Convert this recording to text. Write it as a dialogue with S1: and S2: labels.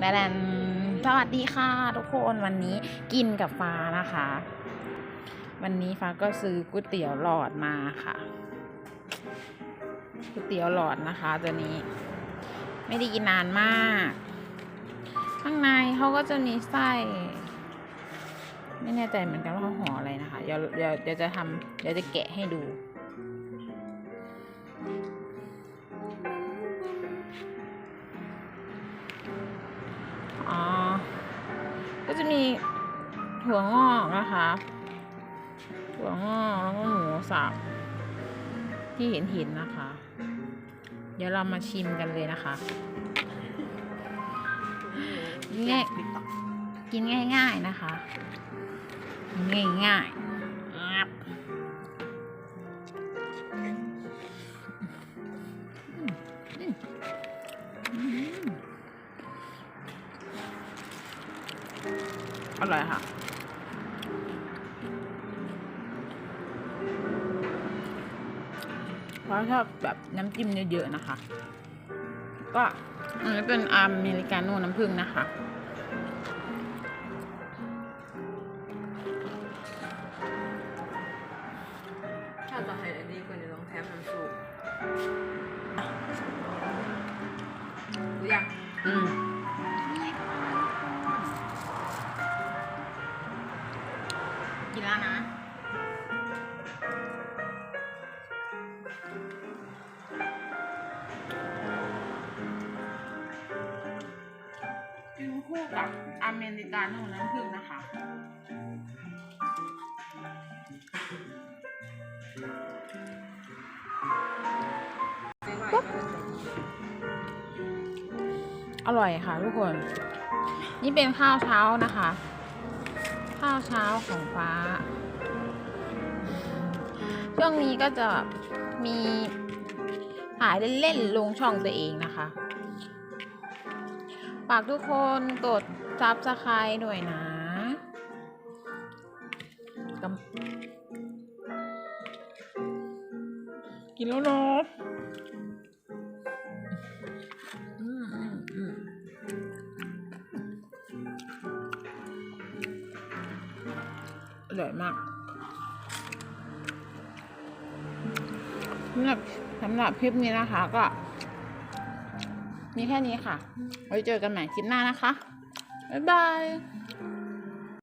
S1: แดนสวัสดีค่ะทุกคนวันนี้กินกับฟ้านะคะ วันนี้ฟ้าก็ซื้อก๋วยเตี๋ยวหลอดมาค่ะก๋วยเตี๋ยวหลอดนะคะตัวนี้ ไม่ได้กินนานมาก ข้างในเขาก็จะมีไส้ ไม่แน่ใจเหมือนกันว่าเขาห่ออะไรนะคะ เดี๋ยวเดี๋ยวเดี๋ยวจะทำเดี๋ยวจะแกะให้ดู ก็จะมีถั่วงอกนะคะถั่วงอกแล้วก็หมูสับที่เห็นเห็นๆนะคะ เดี๋ยวเรามาชิมกันเลยนะคะง่ายกินง่ายๆนะคะง่ายง่ายๆ อร่อยค่ะ เพราะชอบแบบน้ำจิ้มเยอะๆนะคะ ก็อันนี้เป็นอเมริกาโน่น้ำผึ้งนะคะ
S2: ถ้าจะให้อันนี้ควรจะต้องแถมน้ำซุปรู้ยัง
S1: อืม กินแล้วนะกินคู่กับอเมริกาโน่น้ำผึ้งนะคะ อร่อยค่ะทุกคน นี่เป็นข้าวเช้านะคะ ข้าวเช้าของฟ้า ช่วงนี้ก็จะมีถ่ายเล่นๆลงช่องตัวเองนะคะ ฝากทุกคนกดซับสไครต์ด้วยนะกินแล้วเนาะ อร่อยมากสำหรับสำหรับคลิปนี้นะคะ ก็ มีแค่นี้ค่ะ ไว้เจอกันใหม่คลิปหน้านะคะ บ๊ายบาย